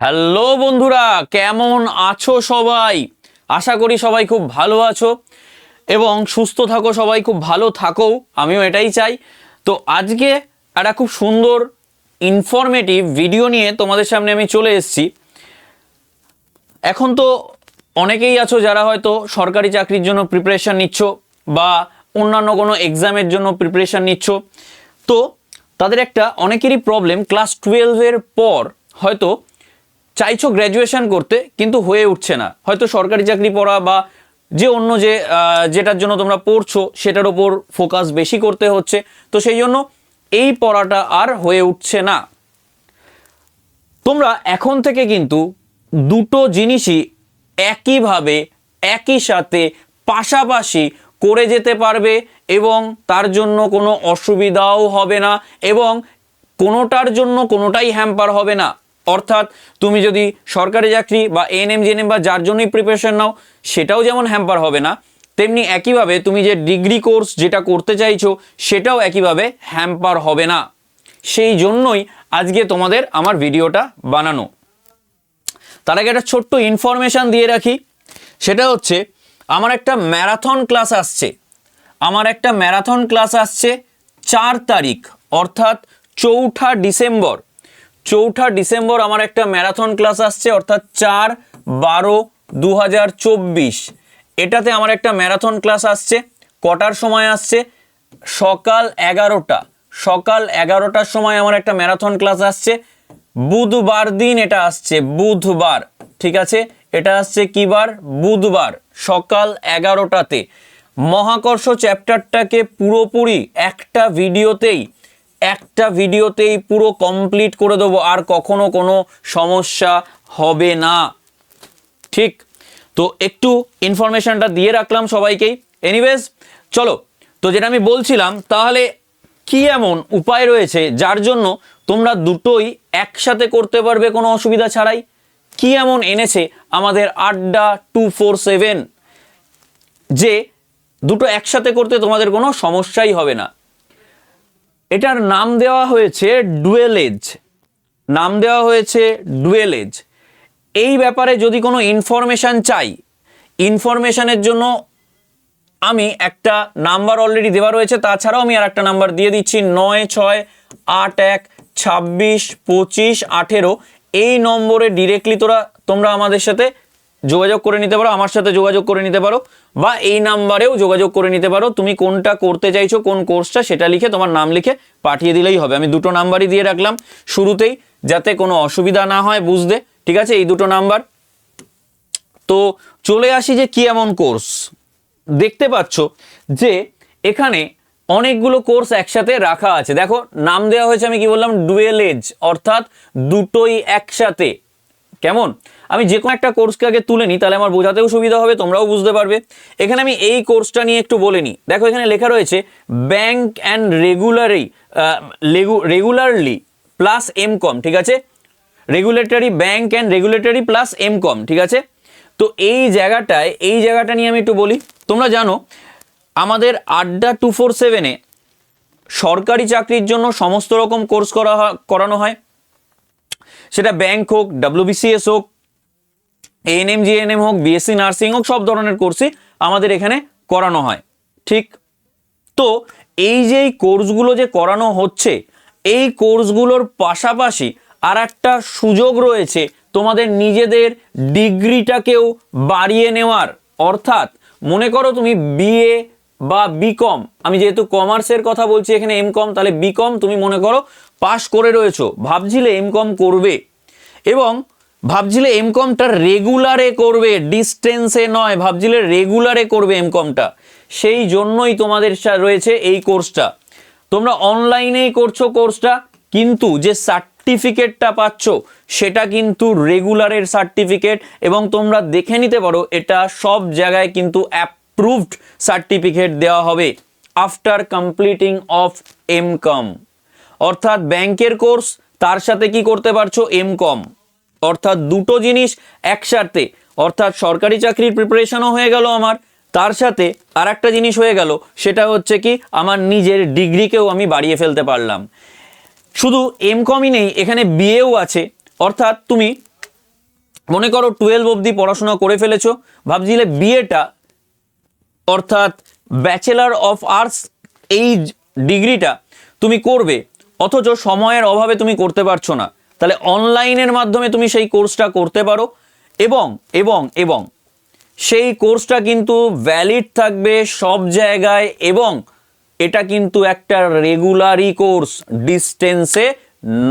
Hello বন্ধুরা, কেমন আছো সবাই? আশা করি সবাই খুব ভালো আছো এবং সুস্থ থাকো, সবাই খুব ভালো থাকো, আমিও এটাই চাই। তো আজকে একটা খুব সুন্দর ইনফরমেটিভ ভিডিও নিয়ে তোমাদের সামনে আমি চলে এসেছি। এখন তো অনেকেই আছো যারা হয়তো সরকারি চাকরির জন্য প্রিপারেশান নিচ্ছ বা অন্যান্য কোনো এক্সামের জন্য প্রিপারেশান নিচ্ছ। তো তাদের একটা অনেকেরই প্রবলেম ক্লাস টুয়েলভের পর হয়তো চাইছো গ্র্যাজুয়েশন করতে, কিন্তু হয়ে উঠছে না। হয়তো সরকারি চাকরি পড়া বা যে অন্য যে যেটার জন্য তোমরা পড়ছো, সেটার ওপর ফোকাস বেশি করতে হচ্ছে। তো সেই জন্য এই পড়াটা আর হয়ে উঠছে না। তোমরা এখন থেকে কিন্তু দুটো জিনিসই একইভাবে, একই সাথে পাশাপাশি করে যেতে পারবে এবং তার জন্য কোনো অসুবিধাও হবে না এবং কোনোটার জন্য কোনোটাই হ্যাম্পার হবে না। অর্থাৎ তুমি যদি সরকারি চাকরি বা এএনএম জিএনএম বা যার জন্যই প্রিপারেশন নাও, সেটাও যেমন হ্যাম্পার হবে না, তেমনি একইভাবে তুমি যে ডিগ্রি কোর্স যেটা করতে চাইছো, সেটাও একইভাবে হ্যাম্পার হবে না। সেই জন্যই আজকে তোমাদের আমার ভিডিওটা বানানো। তার আগে একটা ছোট্ট ইনফরমেশান দিয়ে রাখি। সেটা হচ্ছে, আমার একটা ম্যারাথন ক্লাস আসছে। আমার একটা ম্যারাথন ক্লাস আসছে চার তারিখ, অর্থাৎ চৌঠা ডিসেম্বর। চৌঠা ডিসেম্বর আমার একটা ম্যারাথন ক্লাস আসছে, অর্থাৎ চার বারো দু এটাতে আমার একটা ম্যারাথন ক্লাস আসছে, কটার সময় আসছে? সকাল এগারোটা। সকাল এগারোটার সময় আমার একটা ম্যারাথন ক্লাস আসছে। বুধবার দিন এটা আসছে, বুধবার। ঠিক আছে? এটা আসছে কি বার? বুধবার, সকাল এগারোটাতে। মহাকর্ষ চ্যাপ্টারটাকে পুরোপুরি একটা ভিডিওতেই একটা ভিডিওতেই পুরো কমপ্লিট করে দেবো, আর কখনো কোনো সমস্যা হবে না। ঠিক? তো একটু ইনফরমেশনটা দিয়ে রাখলাম সবাইকেই। এনিওয়েজ চলো, তো যেটা আমি বলছিলাম, তাহলে কি এমন উপায় রয়েছে যার জন্য তোমরা দুটোই একসাথে করতে পারবে কোনো অসুবিধা ছাড়াই? কি এমন এনেছে আমাদের আড্ডা টু ফোর সেভেন যে দুটো একসাথে করতে তোমাদের কোনো সমস্যাই হবে না? এটার নাম দেওয়া হয়েছে ডুয়েলেজ নাম দেওয়া হয়েছে ডুয়েলেজ এই ব্যাপারে যদি কোনো ইনফরমেশান চাই, ইনফরমেশানের জন্য আমি একটা নাম্বার অলরেডি দেওয়া রয়েছে, তাছাড়াও আমি আর একটা নাম্বার দিয়ে দিচ্ছি নয় ছয় আট এক ছাব্বিশ পঁচিশ আঠেরো। এই নম্বরে ডিরেক্টলি তোরা, তোমরা আমাদের সাথে যোগাযোগ করে নিতে পারো, আমার সাথে যোগাযোগ করে নিতে পারো, বা এই নাম্বারেও যোগাযোগ করে নিতে পারো। তুমি কোনটা করতে চাইছো, কোন কোর্সটা, সেটা লিখে তোমার নাম লিখে পাঠিয়ে দিলেই হবে। আমি দুটো নাম্বারই দিয়ে রাখলাম শুরুতেই, যাতে কোনো অসুবিধা না হয় বুঝতে, ঠিক আছে? এই দুটো নাম্বার। তো চলে আসি যে কি এমন কোর্স? দেখতে পাচ্ছ যে এখানে অনেকগুলো কোর্স একসাথে রাখা আছে। দেখো, নাম দেওয়া হয়েছে আমি কি বললাম? ডুয়েল এজ, অর্থাৎ দুটোই একসাথে। কেমন? আমি যে কোনো একটা কোর্সকে আগে তুলে নিই, তাহলে আমার বোঝাতেও সুবিধা হবে, তোমরাও বুঝতে পারবে। এখানে আমি এই কোর্সটা নিয়ে একটু বলে নিই। দেখো, এখানে লেখা রয়েছে bank and regularly regularly plus M Com ঠিক আছে? Regulatory bank and regulatory plus M Com ঠিক আছে? তো এই জায়গাটায়, এই জায়গাটা নিয়ে আমি একটু বলি। তোমরা জানো, আমাদের আড্ডা টু ফোর সেভেনে সরকারি চাকরির জন্য সমস্ত রকম কোর্স করা করানো হয়। সেটা ব্যাংক হোক ডাব্লিউবিসিএস হোক এএনএম জিএনএম হোক বিএসসি নার্সিং হোক, সব ধরনের কোর্সই আমাদের এখানে করানো হয়। ঠিক? তো এই যে কোর্সগুলো যে করানো হচ্ছে, এই কোর্সগুলোর পাশাপাশি আর একটা সুযোগ রয়েছে তোমাদের নিজেদের ডিগ্রিটাকেও বাড়িয়ে নেওয়ার। অর্থাৎ মনে করো তুমি বিএ বা বিকম আমি যেহেতু কমার্সের কথা বলছি, এখানে এম কম তাহলে বিকম তুমি মনে করো পাশ করে রয়েছো, ভাবছিলে এম কম করবে। এবং ভাবছিলে এম কমটা রেগুলারে করবে ডিস্টেন্সে নয়, ভাবছিলে রেগুলারে করবে এম কমটা সেই জন্যই তোমাদের রয়েছে এই কোর্সটা তোমরা অনলাইনেই করছ কোর্সটা কিন্তু যে সার্টিফিকেটটা পাচ্ছ, সেটা কিন্তু রেগুলারের সার্টিফিকেট এবং তোমরা দেখে নিতে পারো, এটা সব জায়গায় কিন্তু অ্যাপ্রুভড সার্টিফিকেট দেওয়া হবে after completing of M Com অর্থাৎ ব্যাংকের কোর্স তার সাথে কি করতে পারছ? এম কম অর্থাৎ দুটো জিনিস একসাথে। অর্থাৎ সরকারি চাকরির প্রিপারেশনও হয়ে গেল আমার। তার সাথে আর একটা জিনিস হয়ে গেল, সেটা হচ্ছে কি, আমার নিজের ডিগ্রিকেও আমি বাড়িয়ে ফেলতে পারলাম। শুধু এম কমই নেই, এখানে বিএও আছে। অর্থাৎ তুমি মনে করো টুয়েলভ অবধি পড়াশোনা করে ফেলেছো, ভাবছিলে বিয়েটা অর্থাৎ ব্যাচেলার অফ আর্টস এই ডিগ্রিটা তুমি করবে, অথচ সময়ের অভাবে তুমি করতে পারছ না। তাহলে অনলাইনের মাধ্যমে তুমি সেই কোর্সটা করতে পারো এবং এবং এবং সেই কোর্সটা কিন্তু ভ্যালিড থাকবে সব জায়গায় এবং এটা কিন্তু একটা রেগুলারই কোর্স ডিস্টেন্সে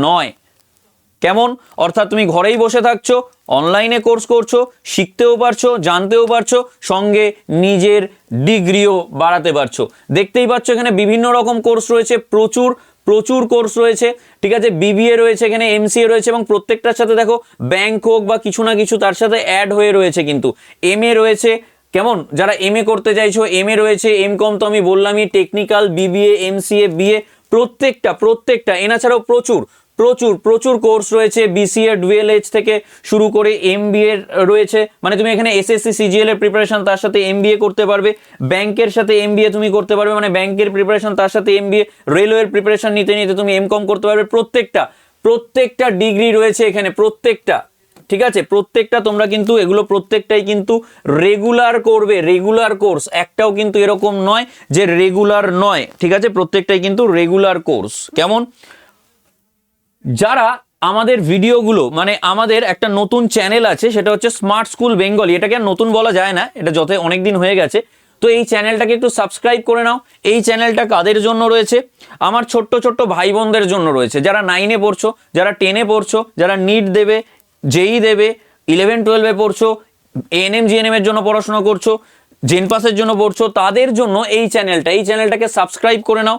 নয়। কেমন? অর্থাৎ তুমি ঘরেই বসে থাকছো অনলাইনে কোর্স করছ, শিখতেও পারছ, জানতেও পারছ, সঙ্গে নিজের ডিগ্রিও বাড়াতে পারছ। দেখতেই পাচ্ছ এখানে বিভিন্ন রকম কোর্স রয়েছে, প্রচুর প্রচুর কোর্স রয়েছে। ঠিক আছে বিবিএ রয়েছে এখানে এমসিএ রয়েছে এবং প্রত্যেকটার সাথে দেখো ব্যাংক হোক বা কিছু না কিছু, তার সাথে অ্যাড হয়ে রয়েছে কিন্তু। এম রয়েছে, কেমন? যারা এম করতে চাইছো এম রয়েছে এম কম তো আমি বললামই টেকনিক্যাল বিবিএ এমসিএ বিএ প্রত্যেকটা প্রত্যেকটা এনা ছাড়াও প্রচুর। প্রচুর প্রচুর কোর্স রয়েছে বিসিএ ডুয়েলএইচ থেকে শুরু করে এম রয়েছে। মানে তুমি এখানে এসএসসি সিজিএল এর প্রিপারেশন তার সাথে এম করতে পারবে। ব্যাংকের সাথে এম তুমি করতে পারবে। মানে ব্যাংকের প্রিপারেশন তার সাথে এম রেলওয়ের প্রিপারেশন নিতে নিতে তুমি এম কম করতে পারবে। প্রত্যেকটা প্রত্যেকটা ডিগ্রি রয়েছে এখানে, প্রত্যেকটা। ঠিক আছে? প্রত্যেকটা তোমরা কিন্তু এগুলো প্রত্যেকটাই কিন্তু রেগুলার করবে রেগুলার কোর্স একটাও কিন্তু এরকম নয় যে রেগুলার নয়। ঠিক আছে? প্রত্যেকটাই কিন্তু রেগুলার কোর্স কেমন? যারা আমাদের ভিডিওগুলো মানে আমাদের একটা নতুন চ্যানেল আছে, সেটা হচ্ছে স্মার্ট স্কুল বেঙ্গলি এটাকে আর নতুন বলা যায় না, এটা যত অনেক দিন হয়ে গেছে। তো এই চ্যানেলটাকে একটু সাবস্ক্রাইব করে নাও। এই চ্যানেলটা কাদের জন্য রয়েছে? আমার ছোট্ট ছোট্ট ভাই বোনদের জন্য রয়েছে। যারা নাইনে পড়ছো, যারা টেনে পড়ছো, যারা নিট দেবে জেই দেবে ইলেভেন টুয়েলভে পড়ছো এএনএম জিএনএম এর জন্য পড়াশোনা করছ জেন পাসের জন্য পড়ছো, তাদের জন্য এই চ্যানেলটা, এই চ্যানেলটাকে সাবস্ক্রাইব করে নাও।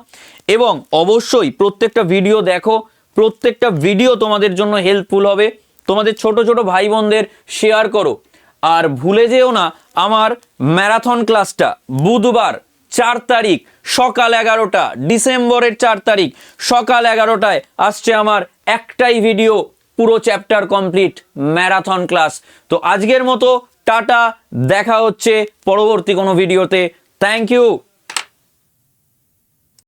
এবং অবশ্যই প্রত্যেকটা ভিডিও দেখো প্রত্যেকটা ভিডিও তোমাদের জন্য হেল্পফুল হবে। তোমাদের ছোট ছোট ভাই বোনদের শেয়ার করো। আর ভুলে যেও না, আমার ম্যারাথন ক্লাসটা বুধবার চার তারিখ সকাল এগারোটা, ডিসেম্বরের চার তারিখ সকাল এগারোটায় আসছে আমার একটাই ভিডিও পুরো চ্যাপ্টার কমপ্লিট ম্যারাথন ক্লাস তো আজকের মতো টাটা, দেখা হচ্ছে পরবর্তী কোনো ভিডিওতে থ্যাংক ইউ